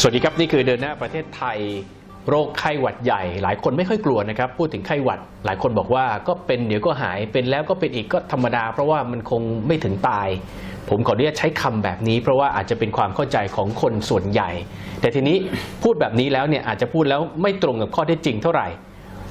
สวัสดีครับ นี่คือเดินหน้าประเทศไทย โรคไข้หวัดใหญ่ หลายคนไม่ค่อยกลัวนะครับ พูดถึงไข้หวัด หลายคนบอกว่าก็เป็นเดี๋ยวก็หายเป็นแล้วก็เป็นอีกก็ธรรมดา เพราะว่ามันคงไม่ถึงตาย ผมขออนุญาตใช้คำแบบนี้ เพราะว่าอาจจะเป็นความเข้าใจของคนส่วนใหญ่ แต่ทีนี้พูดแบบนี้แล้วเนี่ยอาจจะพูดแล้วไม่ตรงกับข้อเท็จจริงเท่าไหร่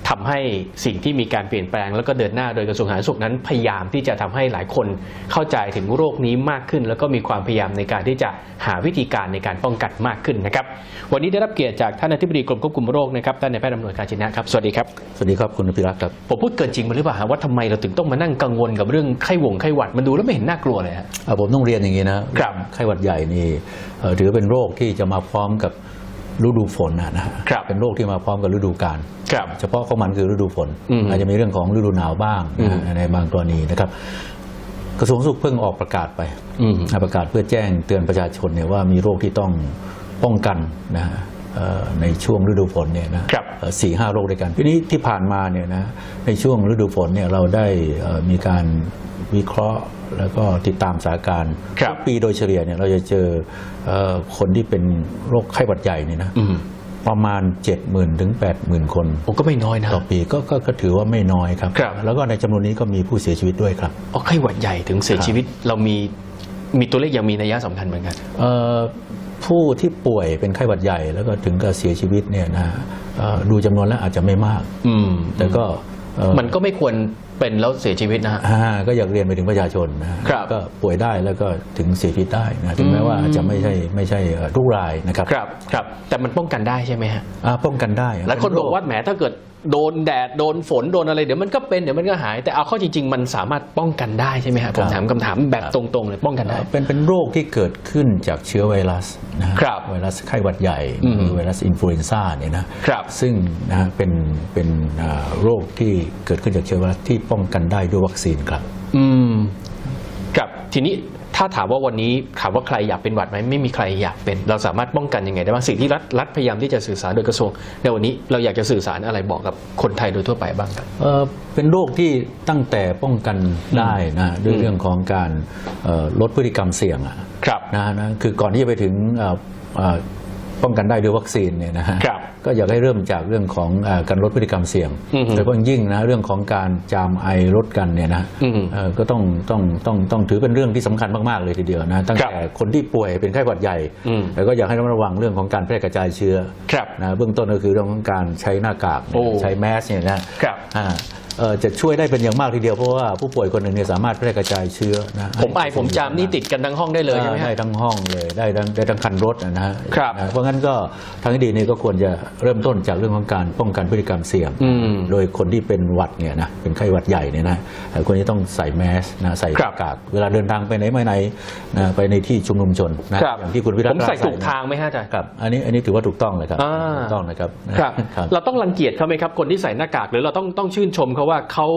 ทำให้สิ่งที่มีการเปลี่ยนแปลงแล้วก็เดินหน้าโดยกระทรวงสาธารณสุขนั้นพยายามที่จะทำให้หลายคนเข้าใจถึงโรคนี้มากขึ้น แล้วก็มีความพยายามในการที่จะหาวิธีการในการป้องกันมากขึ้นนะครับ วันนี้ได้รับเกียรติจากท่านอธิบดีกรมควบคุมโรคนะครับท่านนายแพทย์อำนวยการชินะครับ สวัสดีครับสวัสดีครับคุณพิรักษ์ครับผมพูดเกินจริงมาหรือเปล่าฮะว่าทำไมเราถึงต้องมานั่งกังวลกับเรื่องไข้หวงไข้หวัดมันดูแล้วไม่เห็นน่ากลัวเลยฮะอ่าผมต้องเรียนอย่างนี้นะครับไข้หวัดใหญ่นี่เอ่อถือเป็นโรคที่จะมาพร้อมกับ ฤดูฝนนะนะฮะครับเป็นโรคที่มาพร้อมกับฤดูกาลครับเฉพาะของมันคือฤดูฝนอืมอาจจะมีเรื่องของฤดูหนาวบ้างนะฮะอืมในบางกรณีนะครับ กระทรวงสาธารณสุขเพิ่งออกประกาศไปอืมประกาศเพื่อแจ้งเตือนประชาชนเนี่ยว่ามีโรคที่ต้องป้องกันนะฮะเอ่อในช่วงฤดูฝนเนี่ยนะครับเอ่อสี่ห้าโรคด้วยกันทีนี้ที่ผ่านมาเนี่ยนะในช่วงฤดูฝนเนี่ยเราได้เอ่อมีการวิเคราะห์ แล้วก็ติดตามสถานการณ์ครับทุกปีโดยเฉลี่ยเนี่ยเราจะเจอเอ่อคนที่เป็นโรคไข้หวัดใหญ่เนี่ยนะอืมประมาณ 70,000ถึง80,000 คนผมก็ไม่น้อยนะ ต่อปีก็ก็ก็ถือว่าไม่น้อยครับครับ แล้วก็ในจำนวนนี้ก็มีผู้เสียชีวิตด้วยครับอ๋อไข้หวัดใหญ่ถึงเสียชีวิตเรามีมีตัวเลขยังมีนัยยะสำคัญเหมือนกันเอ่อผู้ที่ป่วยเป็นไข้หวัดใหญ่ แล้วก็ถึงกับเสียชีวิตเนี่ยนะเอ่อดูจำนวนแล้วอาจจะไม่มากอืมแต่ก็เอ่อมันก็ไม่ควร เป็นแล้วเสียชีวิตนะฮะ อ่าก็อยากเรียนไปถึงประชาชนนะฮะครับก็ป่วยได้แล้วก็ถึงเสียชีวิตได้นะถึงแม้ว่าอืมอาจจะไม่ใช่ไม่ใช่เอ่อทุกรายนะครับครับครับ แต่มันป้องกันได้ใช่ไหมฮะอ่าป้องกันได้หลายคนบอกว่าแหมถ้าเกิด โดนแดดโดนฝนโดนอะไรเดี๋ยวมันก็เป็นเดี๋ยวมันก็หาย แต่เอาเข้าจริง ๆ มันสามารถป้องกันได้ใช่ไหมฮะผมถามคำถามแบบตรงๆเลยป้องกันเอ่ได้อเป็นเป็นโรคที่เกิดขึ้นจากเชื้อไวรัสนะฮะครับไวรัสไข้หวัดใหญ่อืมหรือไวรัสอินฟลูเอนซ่าเนี่ยนะครับซึ่งนะฮะเป็นเป็นอ่าโรคที่เกิดขึ้นจากเชื้อไวรัสที่ป้องกันได้ด้วยวัคซีนครับ อืมครับทีนี้ ถ้าถามว่าวันนี้ถามว่าใครอยากเป็นหวัดไหมไม่มีใครอยากเป็น เราสามารถป้องกันยังไงได้บ้างสิ่งที่รัฐรัฐพยายามที่จะสื่อสารโดยกระทรวงในวันนี้เราอยากจะสื่อสารอะไรบอกกับคนไทยโดยทั่วไปบ้างครับเอ่อเป็นโรคที่ตั้งแต่ป้องกันได้นะด้วยเรื่องของการเอ่อลดพฤติกรรมเสี่ยงอะครับ นะนะคือก่อนที่จะไปถึงเอ่อเอ่อ ป้องกันได้ด้วยวัคซีนเนี่ยนะฮะครับก็อยากให้เริ่มจากเรื่องของเอ่อการลดพฤติกรรมเสี่ยงอือฮึโดยเฉพาะอย่างยิ่งนะเรื่องของการจามไอลดกันเนี่ยนะอือฮึเอ่อก็ต้องต้องต้องต้องถือเป็นเรื่องที่สำคัญมาก ๆ เลยทีเดียวนะตั้งครับแต่คนที่ป่วยเป็นไข้หวัดใหญ่อืม แล้วก็อยากให้ระมัดระวังเรื่องของการแพร่กระจายเชื้อ ครับ นะเบื้องต้นก็คือเรื่องของการใช้หน้ากากโอ้ใช้แมสเนี่ยนะครับอ่าเอ่อ จะช่วยได้เป็นอย่างมากทีเดียวเพราะว่าผู้ป่วยคนหนึ่งเนี่ยสามารถแพร่กระจายเชื้อนะผมไอผมจามนี่ติดกันทั้งห้องได้เลยใช่ไหมได้ฮะทั้งห้องเลยได้ทั้งได้ทั้งคันรถนะฮะครับนะเพราะงั้นก็ทางที่ดีนี่ก็ควรจะเริ่มต้นจากเรื่องของการป้องกันพฤติกรรมเสี่ยงอืมโดยคนที่เป็นหวัดเนี่ยนะเป็นไข้หวัดใหญ่เนี่ยนะเอ่อควรจะต้องใส่แมสนะใส่หครัน้าบกากเวลาเดินทางไปไหนมาไหนนะไปในที่ชุมนุมชนนะครับอย่างที่คุณวิรัผตมใส่ว่าถูกทางไหมฮะอาจารย์ครับอันนี้อันนี้ถือว่าถูกต้องเลยครับอ่าถูกต้องนะครับครับครับเราต้องรังเกียจเขาไหมครับคนที่ใส่หน้ากากหรือเราต้องต้องชื่นชมเขาว่าเขา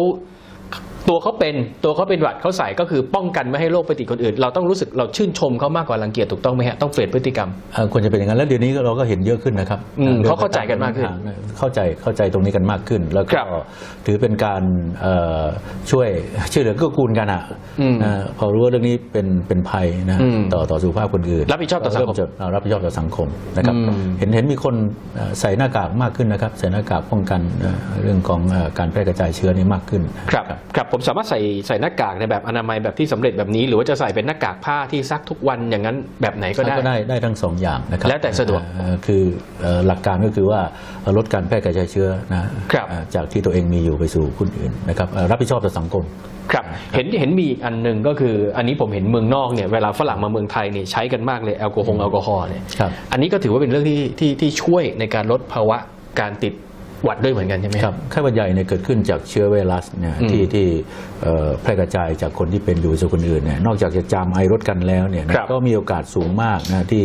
ตัวเขาเป็นตัวเขาเป็นหวัดเขาใส่ก็คือป้องกันไม่ให้โรคไปติดคนอื่น เราต้องรู้สึกเราชื่นชมเขามากกว่ารังเกียจถูกต้องไหมฮะต้องเปลี่ยนพฤติกรรมเอ่อควรจะเป็นอย่างนั้นแล้วเดี๋ยวนี้เราก็เห็นเยอะขึ้นนะครับอืมรื่องเขาเข้าใจกันมากขึ้นเข้าใจเข้าใจตรงนี้กันมากขึ้น แล้วคก็รับถือเป็นการเอ่อช่วยช่วยเหลือเกื้อกูลกันอะอืมนะพอรู้ว่าเรื่องนี้เป็นเป็นภัยนะอืมต่อต่อสุขภาพคนอื่นรับผิดชอบต่อสังคมเริ่จะเอ่อรับผิดชอบต่อสังคมนะครับอืมเห็นเห็นมีคนเอ่อใส่หน้ากากมากขึ้นนะครับใส่หน้ากากป้องกันเอ่อเรื่องของเอ่อการแพร่กระจายเชื้อนี่มากขึ้นครับครับผมสามารถใส่ใส่หน้ากากในแบบอนามัยแบบที่สำเร็จแบบนี้ หรือว่าจะใส่เป็นหน้ากากผ้าที่ซักทุกวันอย่างนั้นแบบไหนก็ได้ก็ได้ได้ทั้งสองอย่างนะครับแล้วแต่สะดวกเอ่อคือเอ่อหลักการก็คือว่าเอ่อลดการแพร่กระจายเชื้อนะครับเอ่อจากที่ตัวเองมีอยู่ไปสู่คนอื่นนะครับเอ่อรับผิดชอบต่อสังคมครับเห็นเห็นมีอีกอันหนึ่งก็คือ อันนี้ผมเห็นเมืองนอกเนี่ยเวลาฝรั่งมาเมืองไทยเนี่ยใช้กันมากเลยแอลกอฮอล์แอลกอฮอล์เนี่ยครับอันนี้ก็ถือว่าเป็นเรื่องที่ที่ที่ช่วยในการลดภาวะการติด หวัดด้วยเหมือนกันใช่ไหมครับไข้หวัดใหญ่เนี่ยเกิดขึ้นจากเชื้อไวรัสเนี่ยอืมที่ที่เอ่อแพร่กระจายจากคนที่เป็นอยู่สู่คนอื่นเนี่ยนอกจากจะจามไอรถกันแล้วเนี่ยนะครับก็มีโอกาสสูงมากนะที่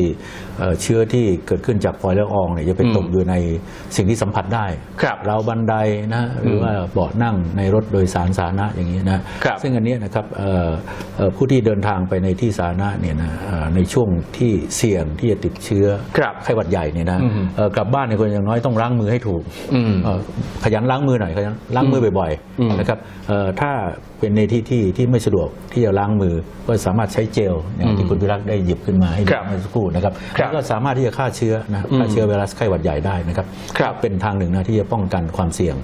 เอ่อเชื้อที่เกิดขึ้นจากฟอยล์ละอองเนี่ยจะไปอืมตกอยู่ในสิ่งที่สัมผัสได้ครับราวบันไดนะหรือว่าเบาะนั่งในรถโดยสารสาธารณะอย่างนี้นะครับซึ่งอันเนี้ยนะครับเอ่อเอ่อผู้ที่เดินทางไปในที่สาธารณะเนี่ยนะเอ่อในช่วงที่เสี่ยงที่จะติดเชื้อครับไข้หวัดใหญ่เนี่ยนะอืมเอ่อกลับบ้านเนี่ยคนอย่างน้อยต้องล้างมือให้ถูกอืมมเอ่อขยันล้างมือหน่อยขยันล้างมือบ่อยอืม ๆนะครับเอ่อถ้าเป็นในที่ที่ที่ไม่สะดวกที่จะล้างมือก็สามารถใช้เจลอย่างที่คุณพิรักษ์ได้หยิบขึ้นมาให้ดูครับเมื่อสักครู่นะครับครับแล้วก็สามารถที่จะฆ่าเชื้อนะอืมฆ่าเชื้อไวรัสไข้หวัดใหญ่ได้นะครับครับ เป็นทางหนึ่งนะที่จะป้องกันความเสี่ยง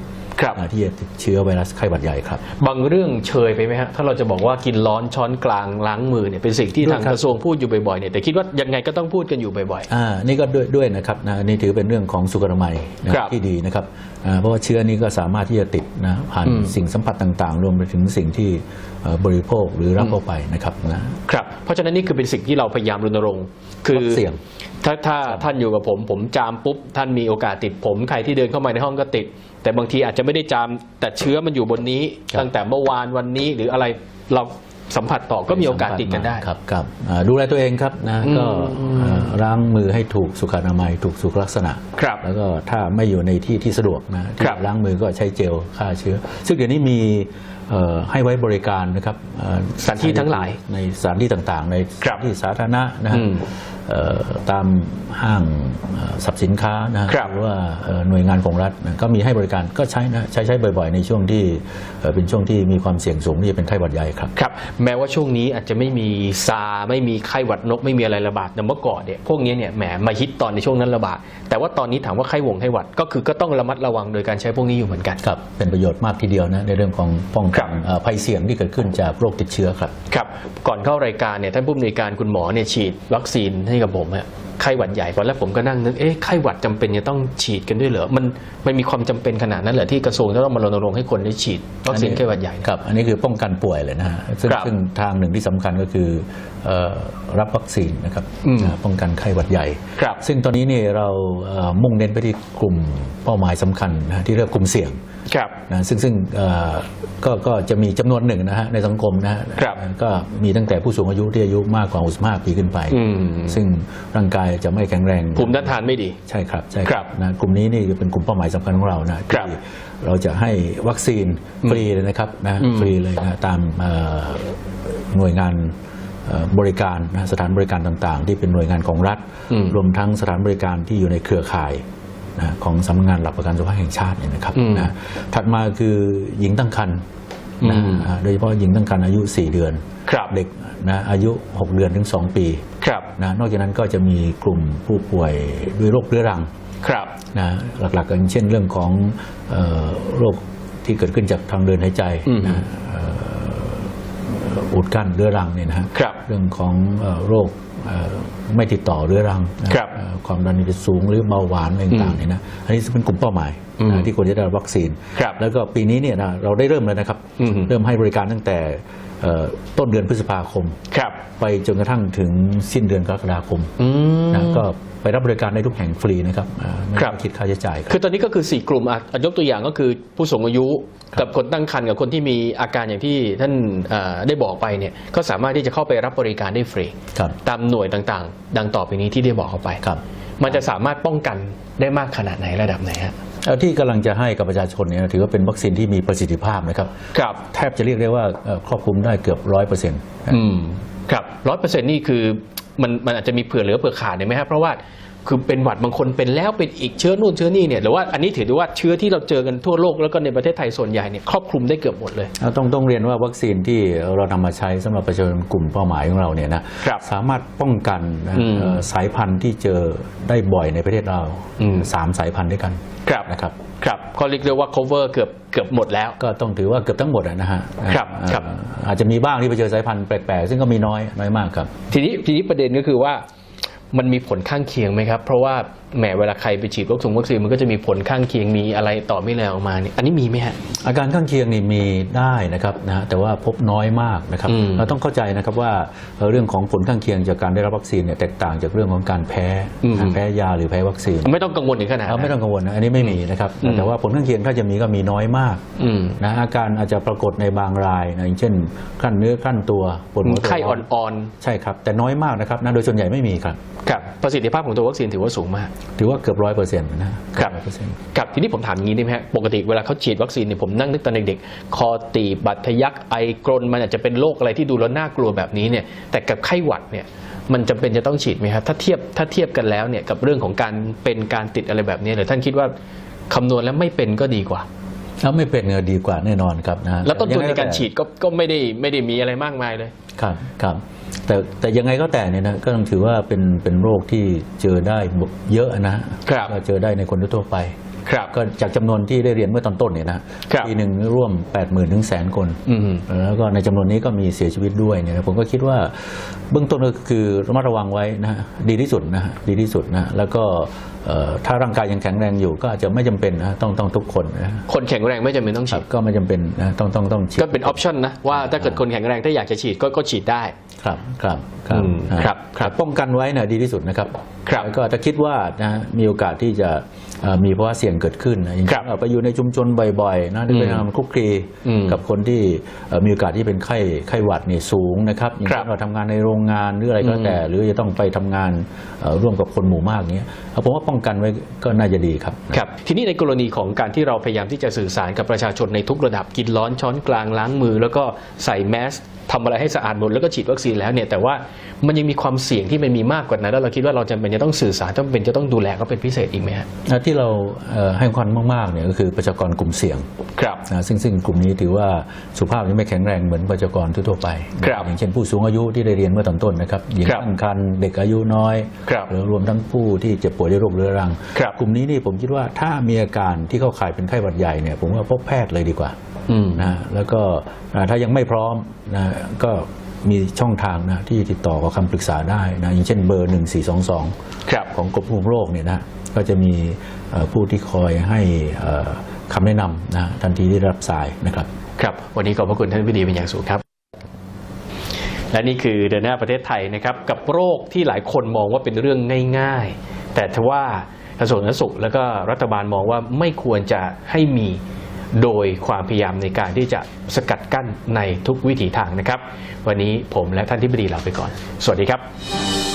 ครับนะที่จะติดเชื้อไวรัสไข้หวัดใหญ่ครับ บางเรื่องเชยไปไหมฮะ ถ้าเราจะบอกว่ากินร้อนช้อนกลางล้างมือเนี่ยเป็นสิ่งที่ด้วยทางครับกระทรวงพูดอยู่บ่อยๆเนี่ยแต่คิดว่ายังไงก็ต้องพูดกันอยู่บ่อยอ่า นี่ก็ด้วยด้วยนะครับนะอันนี่ถือเป็นเรื่องของสุขอนามัยนะครับที่ดีนะครับอ่าเพราะว่าเชื้อนี้ก็สามารถที่จะติดนะผ่านอืม สิ่งสัมผัสต่างๆ รวมไปถึงสิ่งที่เอ่อบริโภคหรือรับเข้าไปนะครับนะๆครับ เพราะฉะนั้นนี่คือเป็นสิ่งที่เราพยายามรณรงค์ คือเสี่ยง ถ้าถ้าท่านอยู่กับผม ผมจามปุ๊บ ท่านมีโอกาสติดผม ใครที่เดินเข้ามาในห้องก็ติด แต่บางทีอาจจะไม่ได้จาม แต่เชื้อมันอยู่บนนี้ครับตั้งแต่เมื่อวานวันนี้หรืออะไรเราสัมผัสต่อก็มีโอกาสติดกันได้ครับครับอ่าดูแลตัวเองครับนะอืมก็เอ่อล้างมือให้ถูกสุขอนามัยถูกสุขลักษณะ ครับ แล้วก็ถ้าไม่อยู่ในที่ที่สะดวกนะที่ครับล้างมือก็ใช้เจลฆ่าเชื้อ ซึ่งเดี๋ยวนี้มีเอ่อให้ไว้บริการนะครับเอ่อสถานที่ทั้งหลายในสถานที่ต่างๆ ในครับที่สาธารณะนะฮะอืมเอ่อ ตามห้างเอ่อสรรพสินค้านะฮะครับหรือว่าเอ่อหน่วยงานของรัฐนะก็มีให้บริการก็ใช้นะใช้ใช้บ่อยๆ ในช่วงที่เอ่อเป็นช่วงที่มีความเสี่ยงสูงที่จะเป็นไข้หวัดใหญ่ครับครับ แม้ว่าช่วงนี้อาจจะไม่มีซาไม่มีไข้หวัดนก ไม่มีอะไรระบาดแต่เมื่อก่อนเนี่ยพวกนี้เนี่ยแหมมาฮิตตอนในช่วงนั้นระบาดแต่ว่าตอนนี้ถามว่าไข้หวงไข้หวัดก็คือก็ต้องระมัดระวังโดยการใช้พวกนี้อยู่เหมือนกันครับเป็นประโยชน์มากทีเดียวนะในเรื่องของป้องครักับนเอ่อภัยเสี่ยงที่เกิดขึ้นจากโรคติดเชื้อครับครับก่อนเข้ารายการเนี่ยท่านผู้อำนวยการคุณหมอเนี่ยฉีดวัคซีนให้กับผมฮะไข้หวัดใหญ่ตอนแรกผมก็นั่งนึกเอ๊ะไข้หวัดจำเป็นจะต้องฉีดกันด้วยเหรอมันมันมีความจำเป็นขนาดนั้นเหรอที่กระทรวงจะต้องมารณรงค์ให้คนได้ฉีดวัคซีนไข้หวัดใหญ่ครับอันนี้คือป้องกันป่วยเลยนะฮะซึ่งครับซึ่งทางหนึ่งที่สำคัญก็คือเอ่อรับวัคซีนนะครับอืมนะป้องกันไข้หวัดใหญ่ครับซึ่งตอนนี้เนี่ยเราเอ่อมุ่งเน้นไปที่กลุ่มเป้าหมายสำคัญนะที่เรียกกลุ่มเสี่ยง ครับนะซึ่งซึ่งเอ่อก็ก็จะมีจำนวนหนึ่งนะฮะในสังคมนะฮะครับก็มีตั้งแต่ผู้สูงอายุที่อายุมากกว่า 65 ปีขึ้นไปอืมซึ่งร่างกายจะไม่แข็งแรงภูมิต้านทานไม่ดีใช่ครับใช่ครับนะกลุ่มนี้นี่เป็นกลุ่มเป้าหมายสำคัญของเรานะครับที่เราจะให้วัคซีนฟรีเลยนะครับนะอืมฟรีเลยนะตามเอ่อหน่วยงานเอ่อบริการนะสถานบริการต่างๆ ที่เป็นหน่วยงานของรัฐอืมรวมทั้งสถานบริการที่อยู่ในเครือข่าย นะของสำนักงานหลักประกันสุขภาพแห่งชาติเนี่ยนะครับอืม นะถัดมาคือหญิงตั้งครรภ์นะอืมอ่าโดยเฉพาะหญิงตั้งครรภ์อายุ 4 เดือน ครับเด็กนะอายุ 6 เดือนถึง 2 ปีครับนะนอกจากนั้นก็จะมีกลุ่มผู้ป่วยด้วยโรคเรื้อรัง ครับ นะหลักๆก็อย่างเช่นเรื่องของเอ่อโรคที่เกิดขึ้นจากทางเดินหายใจอืมนะเอ่ออุดกั้นเรื้อรังเนี่ยนะฮะครับเรื่องของเอ่อโรคเอ่อ ไม่ติดต่อเรื้อรังนะครับเอ่อความดันโลหิตสูงหรือเบาหวานอะไรต่างๆเนี่ยนะอันนี้เป็นกลุ่มเป้าหมายอืมนะที่ควรจะได้รับวัคซีนครับแล้วก็ปีนี้เนี่ยนะเราได้เริ่มเลยนะครับอืมเริ่มให้บริการตั้งแต่เอ่อ ต้นเดือนพฤษภาคมครับไปจนกระทั่งถึงสิ้นเดือนกรกฎาคมอืมนะก็ไปรับบริการได้ทุกแห่งฟรีนะครับอ่าไม่ครับต้องคิดค่าใช้จ่ายครับคือตอนนี้ก็คือ 4 กลุ่มอะอะยกตัวอย่างก็คือผู้สูงอายุกับคนตั้งครรภ์กับคนที่มีอาการอย่างที่ท่านอ่าได้บอกไปเนี่ยก็สามารถที่จะเข้าไปรับบริการได้ฟรีครับตามหน่วยต่างๆ ดังต่อไปนี้ที่ได้บอกเข้าไปครับมันจะสามารถป้องกันได้มากขนาดไหนระดับไหนฮะเอา ที่กำลังจะให้กับประชาชนเนี่ยถือว่าเป็นวัคซีนที่มีประสิทธิภาพนะครับครับแทบจะเรียกได้ว่าเอ่อครอบคลุมได้เกือบร้อยเปอร์เซ็นต์อืมครับร้อยเปอร์เซ็นต์นี่คือมันมันอาจจะมีเผื่อเหลือเผื่อขาดเนี่ยไหมครับเพราะว่า คือเป็นหวัดบางคนเป็นแล้วเป็นอีกเชื้อนู่นเชื้อนี่เนี่ยหรือว่าอันนี้ถือได้ว่าเชื้อที่เราเจอกันทั่วโลกแล้วก็ในประเทศไทยส่วนใหญ่เนี่ยครอบคลุมได้เกือบหมดเลย ต้องต้องเรียนว่าวัคซีนที่เรานำมาใช้สำหรับประชาชนกลุ่มเป้าหมายของเราเนี่ยนะครับสามารถป้องกันนะอืมเอ่อสายพันธุ์ที่เจอได้บ่อยในประเทศเราอืมสามสายพันธุ์ด้วยกันครับนะครับครับก็เรียกได้ว่า cover เกือบเกือบหมดแล้ว ก็ต้องถือว่าเกือบทั้งหมดอะนะฮะครับเอ่อครับอาจจะมีบ้างที่ไปเจอสายพันธุ์แปลกๆซึ่งก็มีน้อยน้อยมากครับ ทีนี้ทีนี้ประเด็นก็คือว่า มันมีผลข้างเคียงไหมครับ เพราะว่าแหมเวลาใครไปฉีดวัคซีนวัคซีนมันก็จะมีผลข้างเคียงมีอะไรต่อไม่แล้วออกมาเนี่ยอันนี้มีไหมฮะ อาการข้างเคียงนี่มีได้นะครับนะฮะแต่ว่าพบน้อยมากนะครับ อืมเราต้องเข้าใจนะครับว่าเอ่อเรื่องของผลข้างเคียงจากการได้รับวัคซีนเนี่ยแตกต่างจากเรื่องของการแพ้อืมนะแพ้ยาหรือแพ้วัคซีนไม่ต้องกังวลถึงขนาดเรานั้น ไม่ต้องกังวลนะอันนี้ไม่มีนะครับอืม แต่ว่าผลข้างเคียงถ้าจะมีก็มีน้อยมากอืมนะอาการอาจจะปรากฏในบางรายนะอย่างเช่นคลั่นเนื้อคลั่นตัวปวดหัวตัวไข้ร้อ่อนใช่ครับแต่น้อยมากนะครับนะโดยส่วนใหญ่ไม่มีครับๆครับประสิทธิภาพของตัววัคซีนถือว่าสูงมากถือว่าเกือบร้อยเปอร์เซ็นต์นะครับ100%ครับทีนี้ผมถามอย่างนี้ได้ไหมฮะปกติเวลาเขาฉีดวัคซีนเนี่ยผมนั่งนึกตอนเด็กๆ คอตีบบัดทะยักไอกรนมันอาจจะเป็นโรคอะไรที่ดูแล้วน่ากลัวแบบนี้เนี่ยแต่กับไข้หวัดเนี่ยมันจำเป็นจะต้องฉีดไหมครับถ้าเทียบถ้าเทียบกันแล้วเนี่ยกับเรื่องของการเป็นการติดอะไรแบบนี้หรือท่านคิดว่าคำนวณแล้วไม่เป็นก็ดีกว่าถ้าไม่เป็นก็ดีกว่าแน่นอนครับนะแล้วต้นทุนในยังไงการแต่ฉีดก็ก็ไม่ได้ไม่ได้มีอะไรมากมายเลยครับครับ แต่แต่ยังไงก็แต่เนี่ยนะก็ต้องถือว่าเป็นเป็นโรคที่เจอได้เยอะนะฮะครับ ก็เจอได้ในคนทั่วไปครับก็จากจำนวนที่ได้เรียนเมื่อตอนต้นเนี่ยนะครับปีหนึ่งร่วม 8 0 0 0 0ถึงแสนคนอืมแล้วก็ในจำนวนนี้ก็มีเสียชีวิตด้วยเนี่ยนะผมก็คิดว่าเบื้องต้นก็คือระมัดระวังไว้นะฮะดีที่สุดนะฮะดีที่สุดนะแล้วก็เอ่อ ถ้าร่างกายยังแข็งแรงอยู่ก็อาจจะไม่จำเป็นนะต้องต้องทุกคนนะคนแข็งแรงไม่จำเป็นต้องครัฉีบดก็ไม่จำเป็นนะต้องต้องต้องฉีดก็เป็นออปชันนะว่าถ้าเกิดคนแข็งแรงถ้าอยากจะฉีดก็ก็ฉีดได้ครับครับครับอืมนะครับครับป้องกันไว้นะดีที่สุดนะครับ ครับแล้วก็ถ้าคิดว่านะมีโอกาสที่จะเอ่อ มีภาวะเสี่ยงเกิดขึ้นนะอย่างครัเช่บนเราไปอยู่ในชุมชนบ่อยๆนะได้ไปอืมทำคลุกคลีอืมกับคนที่เอ่อมีโอกาสที่เป็นไข้ไข้หวัดนี่สูงนะครับอย่างครัเช่บนเราทำงานในโรงงานหรืออะไรก็อืมแต่ หรือจะต้องไปทำงานเอ่อร่วมกับคนหมู่มากเนี้ยเอาผมว่าป้องกันไว้ก็น่าจะดีครับครับ ทีนี้ในกรณีของการที่เราพยายามที่จะสื่อสารกับประชาชนในทุกระดับกินร้อนช้อนกลางล้างมือ แล้วก็ใส่แมส ทำอะไรให้สะอาดหมดแล้วก็ฉีดวัคซีนแล้วเนี่ยแต่ว่ามันยังมีความเสี่ยงที่มันมีมากกว่านั้นแล้วเราคิดว่าเราจำเป็นจะต้องสื่อสารจำเป็นจะต้องดูแลเขาเป็นพิเศษอีกไหมฮะนะที่เราเอ่อให้ความมากๆเนี่ยก็คือประชากรกลุ่มเสี่ยงครับนะซึ่งซึ่งกลุ่มนี้ถือว่าสุขภาพยังไม่แข็งแรงเหมือนประชากรทั่วๆไปครับอย่างเช่นผู้สูงอายุที่ได้เรียนเมื่อตอนต้นนะครับหญิงครับตั้งครรภ์เด็กอายุน้อยครับหรือรวมทั้งผู้ที่เจ็บป่วยด้วยโรคเรื้อรังครับกลุ่มนี้นี่ผมคิดว่าถ้ามีอาการที่เข้าข่ายเป็นไข้หวัดใหญ่เนี่ยผมว่าพบแพทย์เลยดีกว่าอืม นะแล้วก็อ่าถ้ายังไม่พร้อมนะก็มีช่องทางนะที่ติดต่อขอคำปรึกษาได้นะอย่างเช่นเบอร์ 1422ครับของกรมควบคุมโรคเนี่ยนะก็จะมีเอ่อผู้ที่คอยให้เอ่อคำแนะนำนะทันทีที่ได้รับสายนะครับ ครับ วันนี้ขอบพระคุณท่านพิดีเป็นอย่างสูงครับ และนี่คือเดินหน้าประเทศไทยนะครับ กับโรคที่หลายคนมองว่าเป็นเรื่องง่าย ๆ แต่ทว่ากระทรวงสาธารณสุข แล้วก็รัฐบาลมองว่าไม่ควรจะให้มี โดยความพยายามในการที่จะสกัดกั้นในทุกวิถีทางนะครับ วันนี้ผมและท่านที่บดีลาไปก่อน สวัสดีครับ